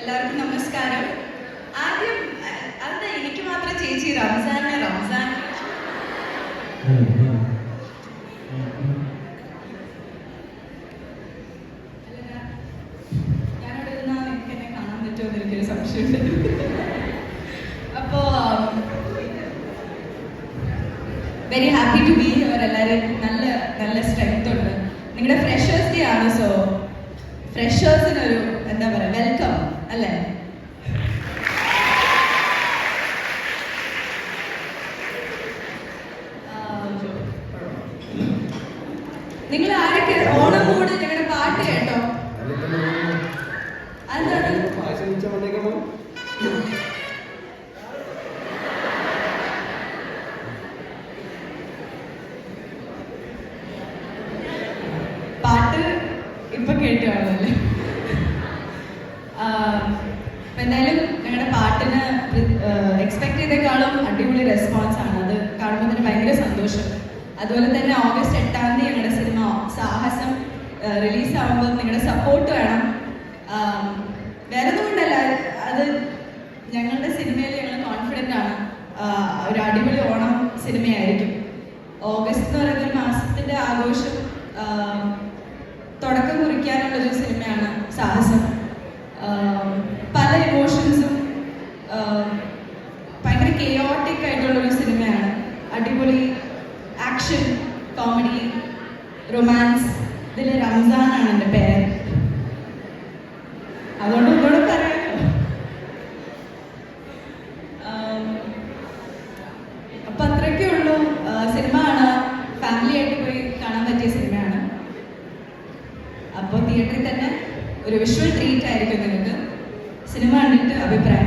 എല്ലാവർക്കും നമസ്കാരം. ആദ്യം അത് എനിക്ക് മാത്രം ചേച്ചി Ramzan Ramzan. Very happy to be here എല്ലാവരും നല്ല നല്ല സ്ട്രെങ്ത് ഉണ്ട്. നിങ്ങളുടെ ഫ്രഷേഴ്സ് ഡേ ആണ് സോ ഫ്രഷേഴ്സിനൊരു എന്താ പറയുക വെൽക്കം അല്ലേ? നിങ്ങൾ ആരൊക്കെ? ഓണം കൂടെ നിങ്ങളുടെ പാട്ട് കേട്ടോ. പാട്ട് ഇപ്പൊ കേട്ടു കാണുമല്ലേ. അപ്പൊ എന്തായാലും ഞങ്ങളുടെ പാട്ടിന് എക്സ്പെക്ട് ചെയ്തേക്കാളും അടിപൊളി റെസ്പോൺസ് ആണ്. അത് കാണുമ്പോൾ തന്നെ ഭയങ്കര സന്തോഷം. അതുപോലെ തന്നെ ഓഗസ്റ്റ് എട്ടാം തീയതി ഞങ്ങളുടെ സിനിമ സാഹസം റിലീസ് ആവുമ്പോൾ നിങ്ങളുടെ സപ്പോർട്ട് വേണം. വേറെ ഒന്നുമുണ്ടല്ല അത് ഞങ്ങളുടെ സിനിമയിൽ ഞങ്ങൾ കോൺഫിഡന്റ് ആണ്. ഒരു അടിപൊളി ഓണം സിനിമയായിരിക്കും ഓഗസ്റ്റ് എന്ന് പറയുന്ന ഒരു മാസത്തിന്റെ ആഘോഷം തുടക്കം കുറിക്കാനുള്ളൊരു സിനിമയാണ് സാഹസം. പല ഇമോഷൻസും ഭയങ്കര കെയോട്ടിക് ആയിട്ടുള്ള ഒരു സിനിമയാണ് അടിപൊളി ആക്ഷൻ കോമഡി റൊമാൻസ് ഇതിൽ റംസാൻ ആണ് എന്റെ പേര്. അതുകൊണ്ട് ഒന്നുകൂടെ പറയാമോ അപ്പൊ അത്രയൊക്കെ ഉള്ളൂ. സിനിമ ആണ് ഫാമിലി ആയിട്ട് പോയി കാണാൻ പറ്റിയ സിനിമയാണ് അപ്പോൾ തിയേറ്ററിൽ തന്നെ ഒരു വിഷ്വൽ ട്രീറ്റ് ആയിരിക്കും നിങ്ങൾക്ക് സിനിമ കണ്ടിട്ട് അഭിപ്രായം